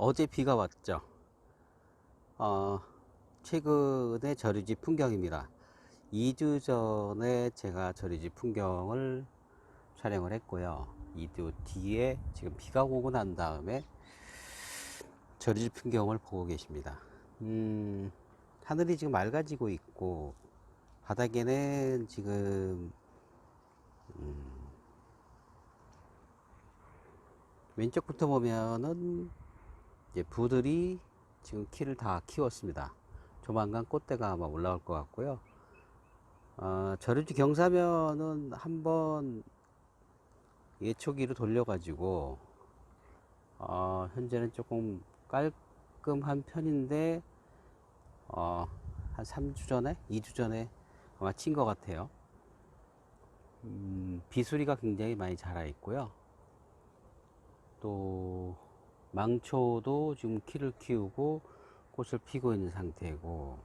어제 비가 왔죠. 어, 최근의 저류지 풍경입니다. 2주 전에 제가 저류지 풍경을 촬영을 했고요. 2주 뒤에 지금 비가 오고 난 다음에 저류지 풍경을 보고 계십니다. 음, 하늘이 지금 맑아지고 있고, 바닥에는 지금, 음, 왼쪽부터 보면은 이제 부들이 지금 키를 다 키웠습니다. 조만간 꽃대가 아마 올라올 것 같고요. 어, 저류지 경사면은 한번 예초기로 돌려가지고 어, 현재는 조금 깔끔한 편인데 어, 한 3주 전에, 2주 전에 아마 친 것 같아요. 음, 비수리가 굉장히 많이 자라 있고요. 또 망초도 지금 키를 키우고 꽃을 피고 있는 상태고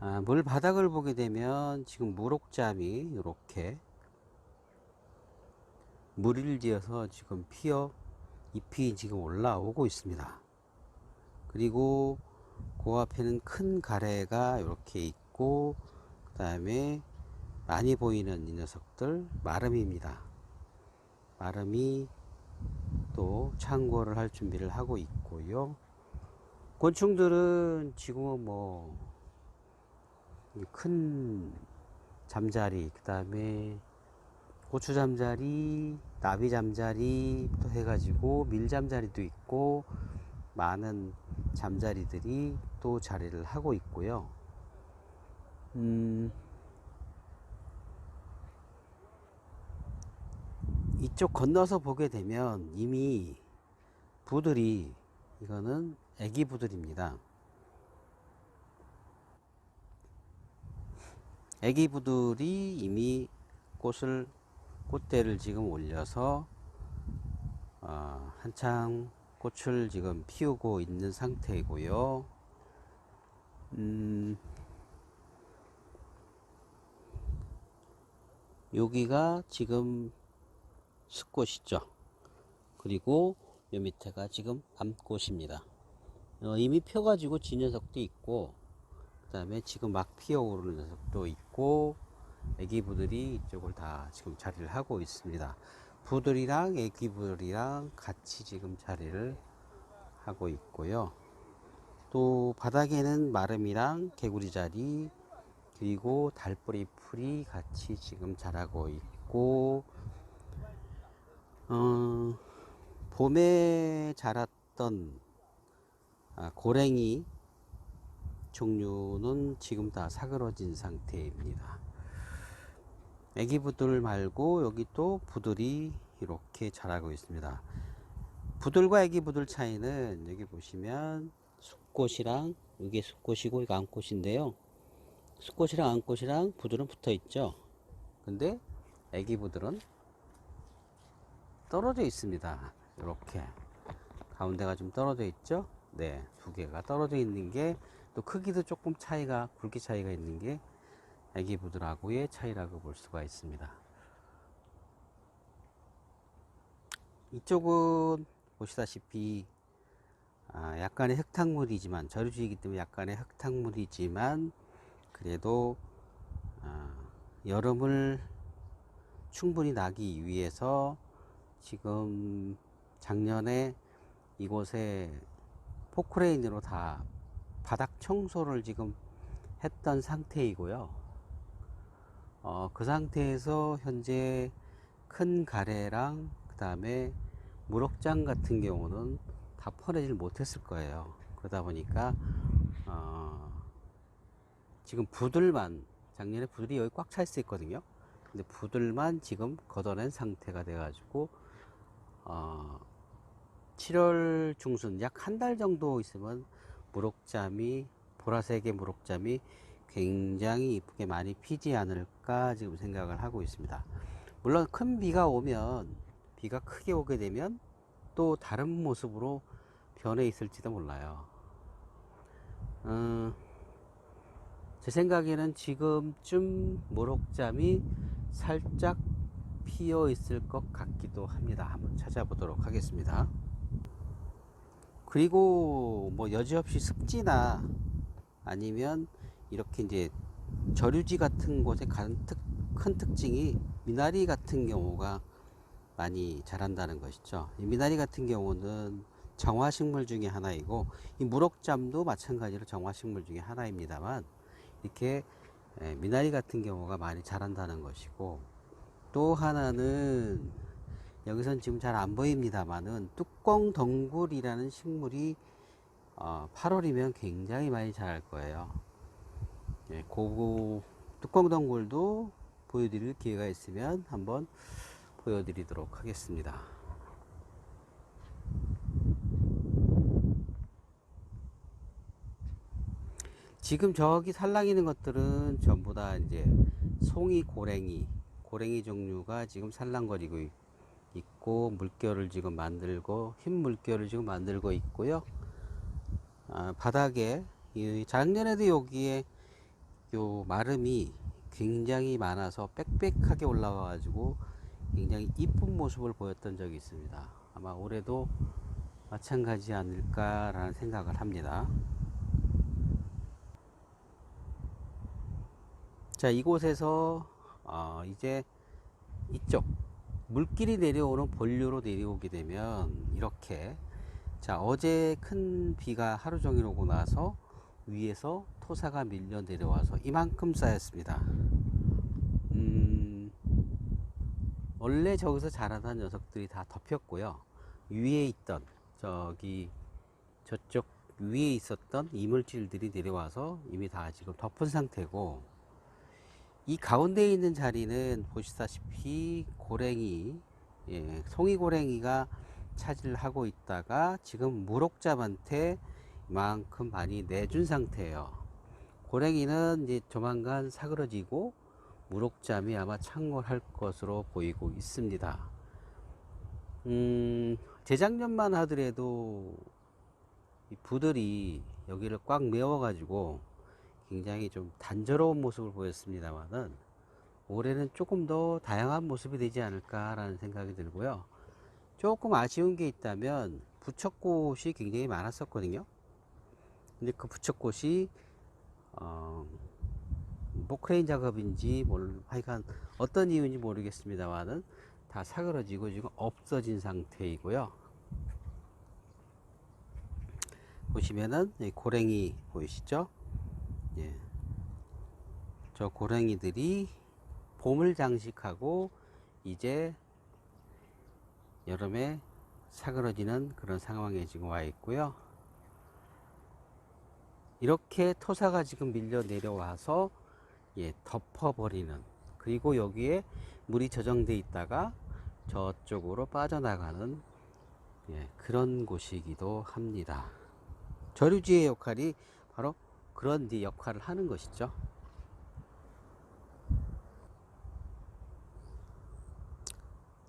아, 물 바닥을 보게 되면 지금 무록잠이 이렇게 물을 지어서 지금 피어 잎이 지금 올라오고 있습니다. 그리고 그 앞에는 큰 가래가 이렇게 있고 그 다음에 많이 보이는 이 녀석들 마름입니다. 마름이 또 창고를 할 준비를 하고 있고요. 곤충들은 지금은 뭐 큰 잠자리, 그 다음에 고추 잠자리, 나비 잠자리부터 해가지고 밀 잠자리도 있고 많은 잠자리들이 또 자리를 하고 있고요. 음, 이쪽 건너서 보게 되면 이미 부들이 이거는 애기 부들입니다. 애기 부들이 이미 꽃을 꽃대를 지금 올려서 어, 한창 꽃을 지금 피우고 있는 상태이고요. 음, 여기가 지금 숫꽃이죠. 그리고 요 밑에가 지금 암꽃입니다. 어, 이미 펴가지고 진 녀석도 있고, 그 다음에 지금 막 피어오르는 녀석도 있고, 애기부들이 이쪽을 다 지금 자리를 하고 있습니다. 부들이랑 애기부들이랑 같이 지금 자리를 하고 있고요. 또 바닥에는 마름이랑 개구리 자리, 그리고 달뿌리 풀이 같이 지금 자라고 있고, 어, 봄에 자랐던 아, 고랭이 종류는 지금 다 사그러진 상태입니다. 애기 부들 말고 여기 또 부들이 이렇게 자라고 있습니다. 부들과 애기 부들 차이는 여기 보시면 숫꽃이랑 이게 숫꽃이고 이거 암꽃인데요. 숫꽃이랑 암꽃이랑 부들은 붙어 있죠. 근데 애기 부들은 떨어져 있습니다. 이렇게 가운데가 좀 떨어져 있죠. 네, 두 개가 떨어져 있는 게 또 크기도 조금 차이가 굵기 차이가 있는 게 애기 부들하고의 차이라고 볼 수가 있습니다. 이쪽은 보시다시피 아, 약간의 흙탕물이지만 저류지이기 때문에 약간의 흙탕물이지만 그래도 아, 여름을 충분히 나기 위해서 지금 작년에 이곳에 포크레인으로 다 바닥 청소를 지금 했던 상태이고요. 어, 그 상태에서 현재 큰 가래랑 그 다음에 무럭장 같은 경우는 다 퍼내질 못했을 거예요. 그러다 보니까 어, 지금 부들만 작년에 부들이 여기 꽉 차 있었거든요. 근데 부들만 지금 걷어낸 상태가 돼가지고 어, 7월 중순 약 한 달 정도 있으면 무럭잠이 보라색의 무럭잠이 굉장히 이쁘게 많이 피지 않을까 지금 생각을 하고 있습니다. 물론 큰 비가 오면 비가 크게 오게 되면 또 다른 모습으로 변해 있을지도 몰라요. 음, 제 생각에는 지금쯤 모록잠이 살짝 피어 있을 것 같기도 합니다. 한번 찾아보도록 하겠습니다. 그리고 뭐 여지없이 습지나 아니면 이렇게 이제 저류지 같은 곳에 가는 특, 큰 특징이 미나리 같은 경우가 많이 자란다는 것이죠. 이 미나리 같은 경우는 정화식물 중에 하나이고 이 무럭잠도 마찬가지로 정화식물 중에 하나입니다만 이렇게 예, 미나리 같은 경우가 많이 자란다는 것이고 또 하나는 여기선 지금 잘 안 보입니다만은 뚜껑 덩굴이라는 식물이 어, 8월이면 굉장히 많이 자랄 거예요. 예, 고구 뚜껑 덩굴도 보여드릴 기회가 있으면 한번 보여드리도록 하겠습니다. 지금 저기 살랑이는 것들은 전부 다 이제 송이 고랭이 고랭이 종류가 지금 살랑거리고 있- 있고 물결을 지금 만들고 흰 물결을 지금 만들고 있고요. 아, 바닥에 이 작년에도 여기에 요 마름이 굉장히 많아서 빽빽하게 올라와 가지고 굉장히 이쁜 모습을 보였던 적이 있습니다. 아마 올해도 마찬가지 않을까라는 생각을 합니다. 자, 이곳에서 어, 이제 이쪽 물길이 내려오는 본류로 내려오게 되면 이렇게 자, 어제 큰 비가 하루 종일 오고 나서 위에서 토사가 밀려 내려와서 이만큼 쌓였습니다. 음, 원래 저기서 자라던 녀석들이 다 덮였고요. 위에 있던 저기 저쪽 위에 있었던 이물질들이 내려와서 이미 다 지금 덮은 상태고 이 가운데 있는 자리는 보시다시피 고랭이 예, 송이 고랭이가 차지를 하고 있다가 지금 무록잡한테 이만큼 많이 내준 상태예요. 고랭이는 이제 조만간 사그러지고 무록잠이 아마 창궐할 것으로 보이고 있습니다. 음, 재작년만 하더라도 이 부들이 여기를 꽉 메워가지고 굉장히 좀 단조로운 모습을 보였습니다만은 올해는 조금 더 다양한 모습이 되지 않을까라는 생각이 들고요. 조금 아쉬운 게 있다면 부처꽃이 굉장히 많았었거든요. 근데 그 부처꽃이 어, 뭐 크레인 작업인지 뭘 하여간 어떤 이유인지 모르겠습니다만은 다 사그러지고 지금 없어진 상태이고요. 보시면은 이 고랭이 보이시죠? 예. 저 고랭이들이 봄을 장식하고 이제 여름에 사그러지는 그런 상황에 지금 와 있고요. 이렇게 토사가 지금 밀려 내려와서 예, 덮어버리는 그리고 여기에 물이 저장돼 있다가 저쪽으로 빠져나가는 예, 그런 곳이기도 합니다. 저류지의 역할이 바로 그런 데 역할을 하는 것이죠.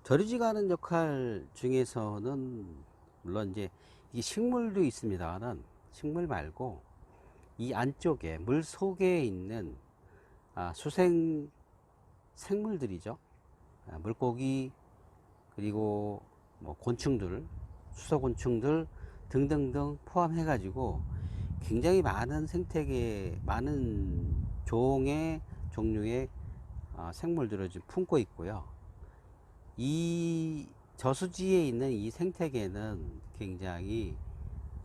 저류지가 하는 역할 중에서는 물론 이제 이 식물도 있습니다만 식물 말고 이 안쪽에 물 속에 있는 아, 수생 생물들이죠. 아, 물고기 그리고 뭐 곤충들, 수소곤충들 등등등 포함해 가지고 굉장히 많은 생태계 많은 종의 종류의 아, 생물들을 지금 품고 있고요. 이 저수지에 있는 이 생태계는 굉장히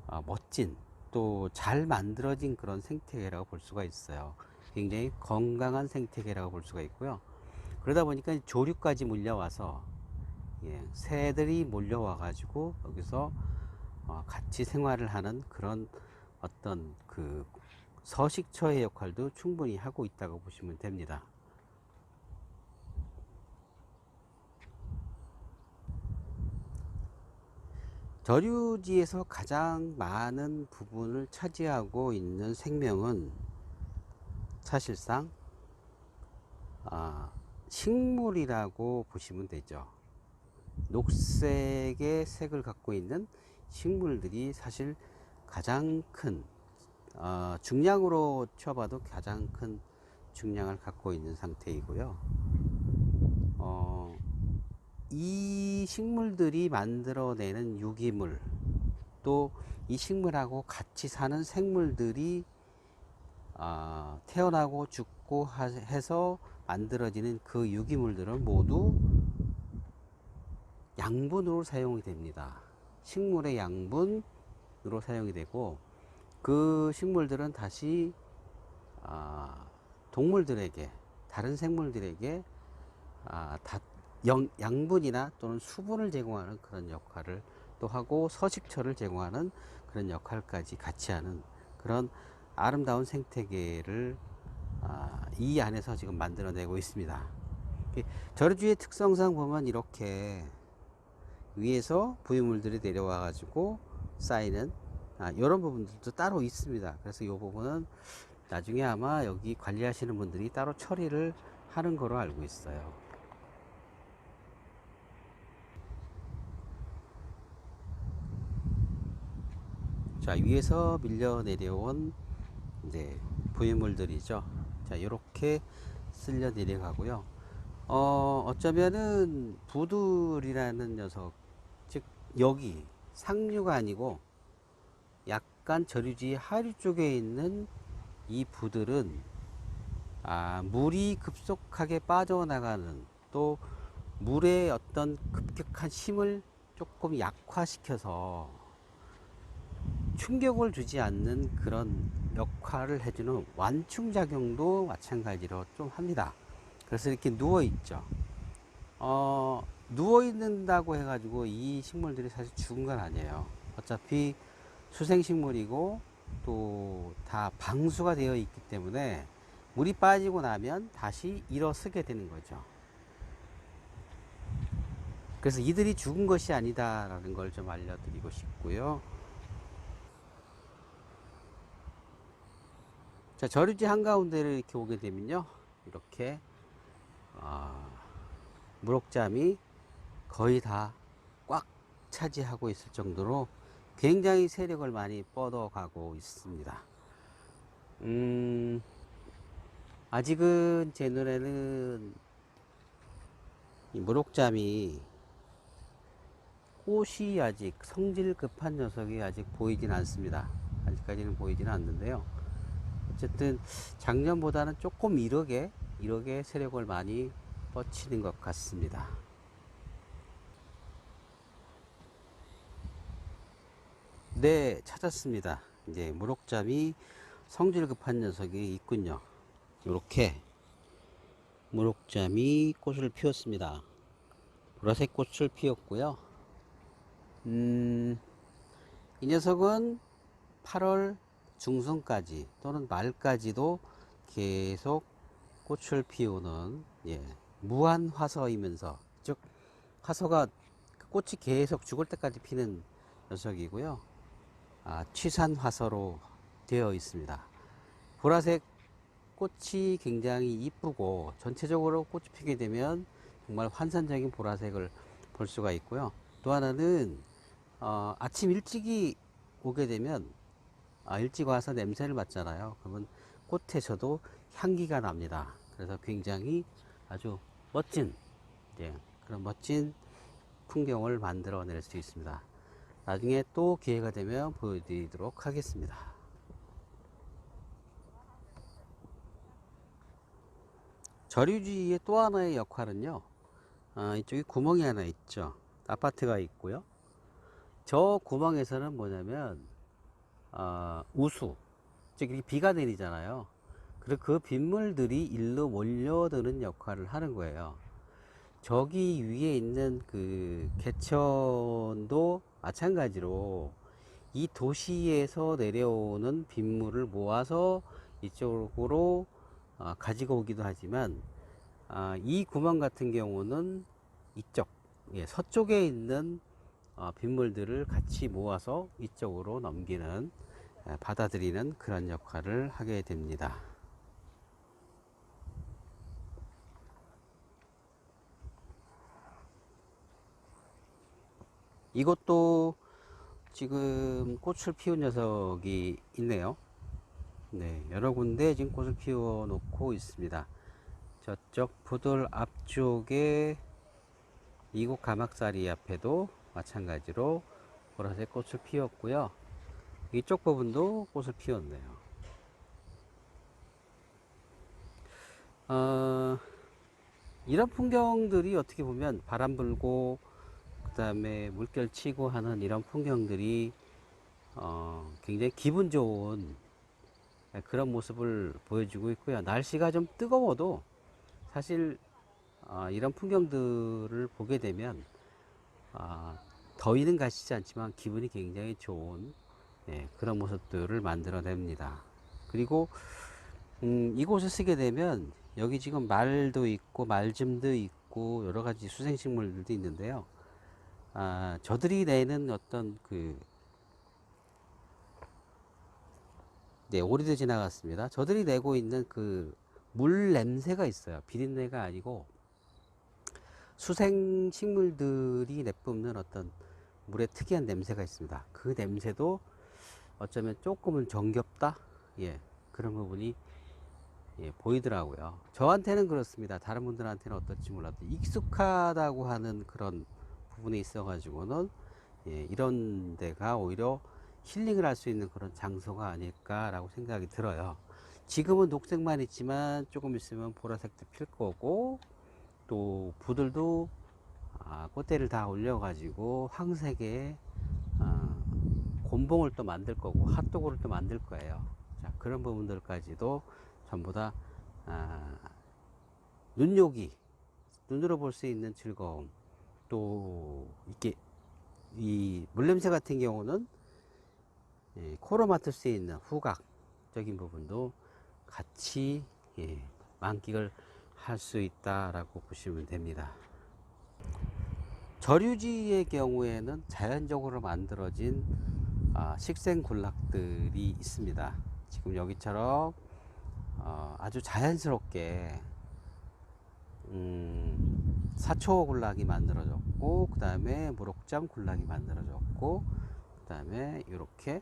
아, 멋진 또 잘 만들어진 그런 생태계라고 볼 수가 있어요. 굉장히 건강한 생태계라고 볼 수가 있고요. 그러다 보니까 조류까지 몰려와서 예, 새들이 몰려와 가지고 여기서 어, 같이 생활을 하는 그런 어떤 그 서식처의 역할도 충분히 하고 있다고 보시면 됩니다. 저류지에서 가장 많은 부분을 차지하고 있는 생명은 사실상 아, 식물이라고 보시면 되죠. 녹색의 색을 갖고 있는 식물들이 사실 가장 큰 어, 중량으로 쳐봐도 가장 큰 중량을 갖고 있는 상태이고요. 어, 이 식물들이 만들어내는 유기물 또 이 식물하고 같이 사는 생물들이 아, 태어나고 죽고 하- 해서 만들어지는 그 유기물들은 모두 양분으로 사용이 됩니다. 식물의 양분 으로 사용이 되고 그 식물들은 다시 아, 동물들에게 다른 생물들에게 아, 다, 영, 양분이나 또는 수분을 제공하는 그런 역할을 또 하고 서식처를 제공하는 그런 역할까지 같이 하는 그런 아름다운 생태계를 아, 이 안에서 지금 만들어내고 있습니다. 이 저류주의 특성상 보면 이렇게 위에서 부유물들이 내려와 가지고 쌓이는 아, 이런 부분들도 따로 있습니다. 그래서 이 부분은 나중에 아마 여기 관리하시는 분들이 따로 처리를 하는 거로 알고 있어요. 자, 위에서 밀려 내려온 이제 부유물들이죠. 자, 이렇게 쓸려 내려가고요. 어, 어쩌면은 부들이라는 녀석, 즉 여기 상류가 아니고 약간 저류지 하류 쪽에 있는 이 부들은 아, 물이 급속하게 빠져나가는 또 물의 어떤 급격한 힘을 조금 약화시켜서 충격을 주지 않는 그런 역할을 해주는 완충작용도 마찬가지로 좀 합니다. 그래서 이렇게 누워 있죠. 어, 누워 있는다고 해가지고 이 식물들이 사실 죽은 건 아니에요. 어차피 수생식물이고 또 다 방수가 되어 있기 때문에 물이 빠지고 나면 다시 일어서게 되는 거죠. 그래서 이들이 죽은 것이 아니다라는 걸 좀 알려드리고 싶고요. 자, 저류지 한가운데를 이렇게 오게 되면요. 이렇게, 아, 무럭잠이 거의 다 꽉 차지하고 있을 정도로 굉장히 세력을 많이 뻗어가고 있습니다. 음, 아직은 제 눈에는 이 무럭잠이 꽃이 아직 성질 급한 녀석이 아직 보이진 않습니다. 아직까지는 보이지는 않는데요. 어쨌든 작년보다는 조금 이르게 이르게 세력을 많이 뻗치는 것 같습니다. 네, 찾았습니다. 이제 무럭잠이 성질 급한 녀석이 있군요. 이렇게 무럭잠이 꽃을 피웠습니다. 보라색 꽃을 피웠고요. 음, 이 녀석은 8월 중순까지 또는 말까지도 계속 꽃을 피우는 예, 무한 화서이면서 즉 화서가 그 꽃이 계속 죽을 때까지 피는 녀석이고요. 아, 취산 화서로 되어 있습니다. 보라색 꽃이 굉장히 이쁘고 전체적으로 꽃이 피게 되면 정말 환상적인 보라색을 볼 수가 있고요. 또 하나는 어, 아침 일찍이 오게 되면 아, 일찍 와서 냄새를 맡잖아요. 그러면 꽃에서도 향기가 납니다. 그래서 굉장히 아주 멋진 예, 그런 멋진 풍경을 만들어낼 수 있습니다. 나중에 또 기회가 되면 보여드리도록 하겠습니다. 저류지의 또 하나의 역할은요. 아, 이쪽에 구멍이 하나 있죠. 아파트가 있고요. 저 구멍에서는 뭐냐면 아, 우수, 즉 비가 내리잖아요. 그리고 그 빗물들이 일로 몰려드는 역할을 하는 거예요. 저기 위에 있는 그 개천도 마찬가지로 이 도시에서 내려오는 빗물을 모아서 이쪽으로 아, 가지고 오기도 하지만 아, 이 구멍 같은 경우는 이쪽 예, 서쪽에 있는 어, 빗물들을 같이 모아서 이쪽으로 넘기는 에, 받아들이는 그런 역할을 하게 됩니다. 이것도 지금 꽃을 피운 녀석이 있네요. 네, 여러 군데 지금 꽃을 피워 놓고 있습니다. 저쪽 부들 앞쪽에 이곳 가막살이 앞에도 마찬가지로 보라색 꽃을 피웠고요. 이쪽 부분도 꽃을 피웠네요. 어, 이런 풍경들이 어떻게 보면 바람 불고 그 다음에 물결 치고 하는 이런 풍경들이 어, 굉장히 기분 좋은 그런 모습을 보여주고 있고요. 날씨가 좀 뜨거워도 사실 어, 이런 풍경들을 보게 되면 아, 더위는 가시지 않지만 기분이 굉장히 좋은 예, 그런 모습들을 만들어냅니다. 그리고 음, 이곳을 쓰게 되면 여기 지금 말도 있고 말즘도 있고 여러 가지 수생식물들도 있는데요. 아, 저들이 내는 어떤 그 네, 오리도 지나갔습니다. 저들이 내고 있는 그 물 냄새가 있어요. 비린내가 아니고 수생 식물들이 내뿜는 어떤 물의 특이한 냄새가 있습니다. 그 냄새도 어쩌면 조금은 정겹다? 예, 그런 부분이 예, 보이더라고요. 저한테는 그렇습니다. 다른 분들한테는 어떨지 몰라도 익숙하다고 하는 그런 부분에 있어 가지고는 예, 이런 데가 오히려 힐링을 할 수 있는 그런 장소가 아닐까라고 생각이 들어요. 지금은 녹색만 있지만 조금 있으면 보라색도 필 거고 또 부들도 아, 꽃대를 다 올려가지고 황색의 아, 곤봉을 또 만들 거고 핫도그를 또 만들 거예요. 자 그런 부분들까지도 전부 다 아, 눈요기 눈으로 볼 수 있는 즐거움 또 이게 이 물냄새 같은 경우는 예, 코로 맡을 수 있는 후각적인 부분도 같이 예, 만끽을 할 수 있다라고 보시면 됩니다. 저류지의 경우에는 자연적으로 만들어진 아, 식생 군락들이 있습니다. 지금 여기처럼 어, 아주 자연스럽게 음, 사초 군락이 만들어졌고 그 다음에 무록장 군락이 만들어졌고 그 다음에 이렇게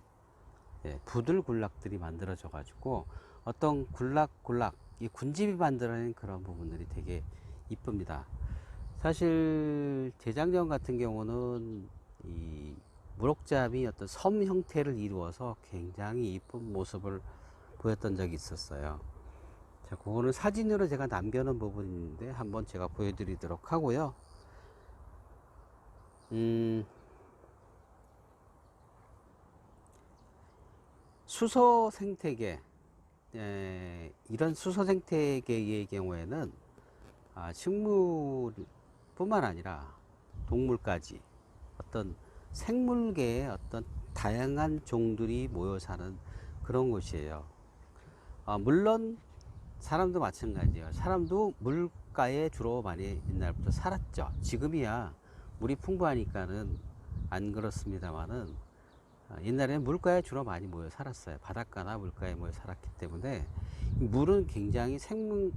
예, 부들 군락들이 만들어져 가지고 어떤 군락 군락 이 군집이 만들어낸 그런 부분들이 되게 이쁩니다. 사실 재작년 같은 경우는 이 무럭잠이 어떤 섬 형태를 이루어서 굉장히 이쁜 모습을 보였던 적이 있었어요. 자, 그거는 사진으로 제가 남겨놓은 부분인데 한번 제가 보여드리도록 하고요. 음, 수소 생태계, 에, 이런 수소 생태계의 경우에는 아, 식물뿐만 아니라 동물까지 어떤 생물계의 어떤 다양한 종들이 모여 사는 그런 곳이에요. 아, 물론 사람도 마찬가지예요. 사람도 물가에 주로 많이 옛날부터 살았죠. 지금이야 물이 풍부하니까는 안 그렇습니다만은 아, 옛날에는 물가에 주로 많이 모여 살았어요. 바닷가나 물가에 모여 살았기 때문에 물은 굉장히 생물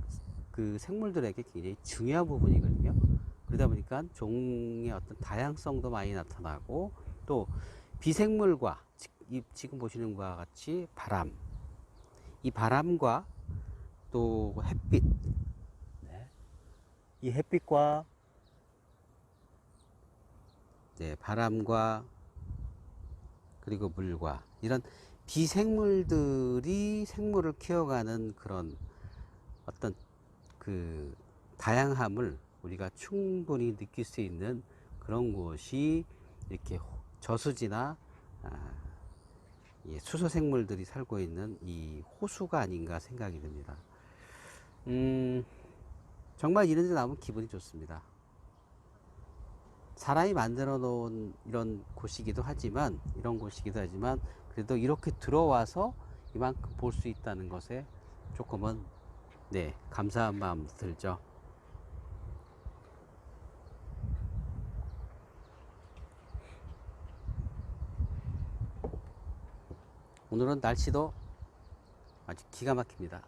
그 생물들에게 굉장히 중요한 부분이거든요. 그러다 보니까 종의 어떤 다양성도 많이 나타나고 또 비생물과 이 지금 보시는 것과 같이 바람 이 바람과 또 햇빛 네. 이 햇빛과 네, 바람과 그리고 물과 이런 비생물들이 생물을 키워가는 그런 어떤 그 다양함을 우리가 충분히 느낄 수 있는 그런 곳이 이렇게 저수지나 아, 예, 수소 생물들이 살고 있는 이 호수가 아닌가 생각이 듭니다. 음, 정말 이런 데 나오면 기분이 좋습니다. 사람이 만들어 놓은 이런 곳이기도 하지만 이런 곳이기도 하지만 그래도 이렇게 들어와서 이만큼 볼 수 있다는 것에 조금은 네 감사한 마음 들죠. 오늘은 날씨도 아주 기가 막힙니다.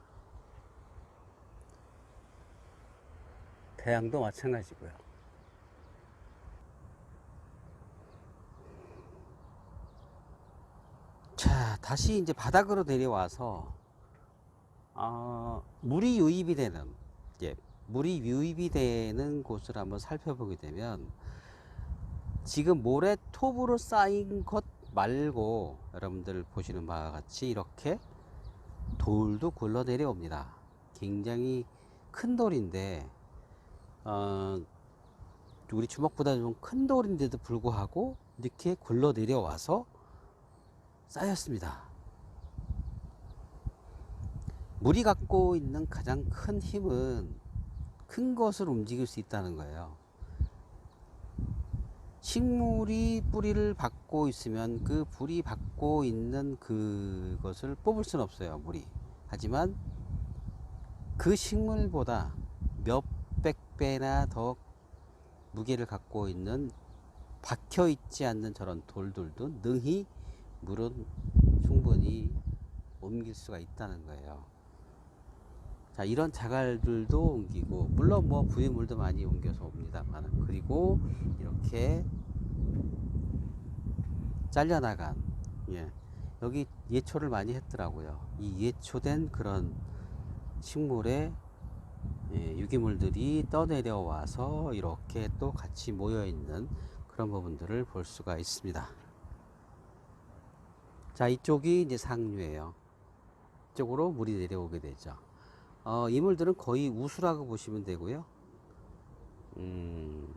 태양도 마찬가지고요. 자, 다시 이제 바닥으로 내려와서 어, 물이 유입이 되는 예, 물이 유입이 되는 곳을 한번 살펴보게 되면 지금 모래 톱으로 쌓인 것 말고 여러분들 보시는 바와 같이 이렇게 돌도 굴러 내려옵니다. 굉장히 큰 돌인데 어, 우리 주먹보다 좀 큰 돌인데도 불구하고 이렇게 굴러 내려와서 쌓였습니다. 물이 갖고 있는 가장 큰 힘은 큰 것을 움직일 수 있다는 거예요. 식물이 뿌리를 받고 있으면 그 뿌리 받고 있는 그것을 뽑을 수는 없어요, 물이. 하지만 그 식물보다 몇 백 배나 더 무게를 갖고 있는 박혀 있지 않는 저런 돌들도 능히 물은 충분히 옮길 수가 있다는 거예요. 자, 이런 자갈들도 옮기고, 물론 뭐 부유물도 많이 옮겨서 옵니다만, 그리고 이렇게 잘려나간, 예, 여기 예초를 많이 했더라고요. 이 예초된 그런 식물의 예, 유기물들이 떠내려와서 이렇게 또 같이 모여 있는 그런 부분들을 볼 수가 있습니다. 자, 이쪽이 이제 상류예요. 이쪽으로 물이 내려오게 되죠. 어, 이물들은 거의 우수라고 보시면 되고요. 음,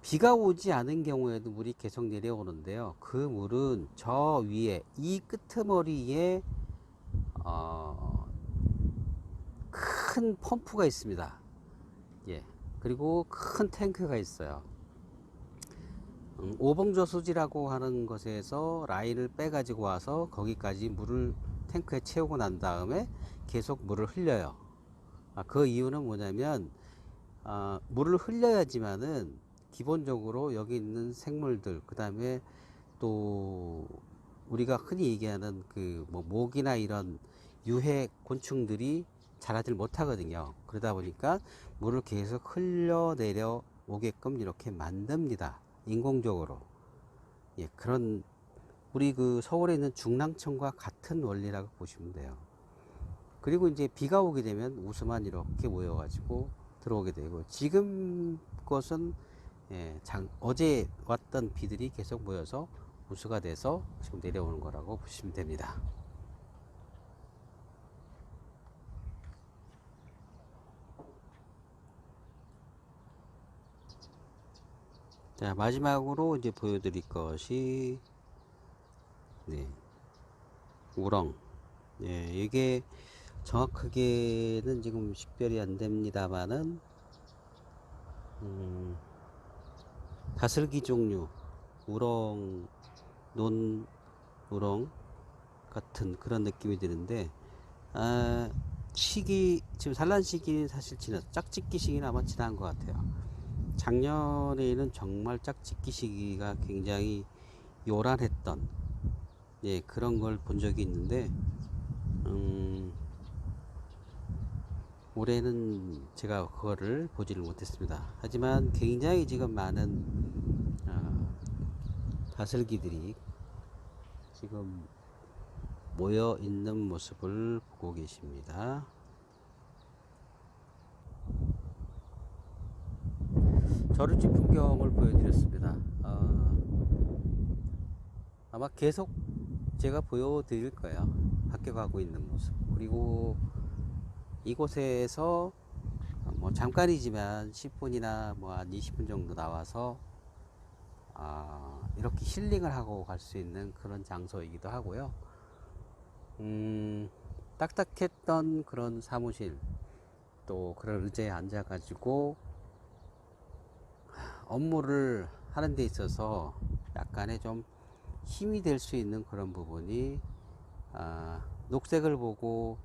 비가 오지 않은 경우에도 물이 계속 내려오는데요. 그 물은 저 위에 이 끄트머리에 어, 큰 펌프가 있습니다. 예. 그리고 큰 탱크가 있어요. 음, 오봉저수지라고 하는 것에서 라인을 빼가지고 와서 거기까지 물을 탱크에 채우고 난 다음에 계속 물을 흘려요. 아, 그 이유는 뭐냐면 아, 물을 흘려야지만은 기본적으로 여기 있는 생물들 그 다음에 또 우리가 흔히 얘기하는 그 뭐 모기나 이런 유해 곤충들이 자라질 못하거든요. 그러다 보니까 물을 계속 흘려 내려 오게끔 이렇게 만듭니다. 인공적으로. 예, 그런 우리 그 서울에 있는 중랑천과 같은 원리라고 보시면 돼요. 그리고 이제 비가 오게 되면 우수만 이렇게 모여가지고 들어오게 되고 지금 것은 예, 장, 어제 왔던 비들이 계속 모여서 우수가 돼서 지금 내려오는 거라고 보시면 됩니다. 자, 마지막으로 이제 보여드릴 것이, 네, 우렁. 예, 이게 정확하게는 지금 식별이 안 됩니다만은, 음, 다슬기 종류, 우렁, 논, 우렁 같은 그런 느낌이 드는데, 아, 시기, 지금 산란 시기는 사실 지났, 짝짓기 시기는 아마 지난 것 같아요. 작년에는 정말 짝짓기 시기가 굉장히 요란했던 예, 그런 걸 본 적이 있는데 음, 올해는 제가 그거를 보지를 못했습니다. 하지만 굉장히 지금 많은 어, 다슬기들이 지금 모여 있는 모습을 보고 계십니다. 저루지 풍경을 보여드렸습니다. 어, 아마 계속 제가 보여드릴 거예요. 학교 가고 있는 모습. 그리고 이곳에서 뭐 잠깐이지만 10분이나 뭐 한 20분 정도 나와서 아, 이렇게 힐링을 하고 갈 수 있는 그런 장소이기도 하고요. 음, 딱딱했던 그런 사무실 또 그런 의자에 앉아가지고 업무를 하는 데 있어서 약간의 좀 힘이 될 수 있는 그런 부분이 아, 녹색을 보고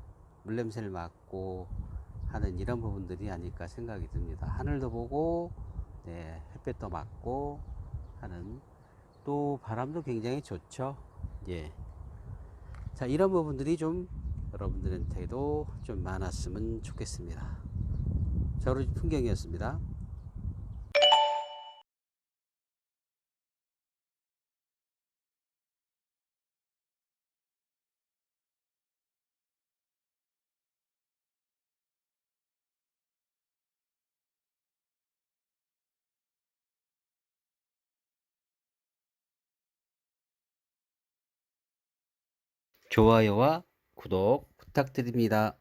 물냄새를 맡고 하는 이런 부분들이 아닐까 생각이 듭니다. 하늘도 보고 네, 햇볕도 맞고 하는 또 바람도 굉장히 좋죠. 예. 자, 이런 부분들이 좀 여러분들한테도 좀 많았으면 좋겠습니다. 자, 우리 풍경이었습니다. 좋아요와 구독 부탁드립니다.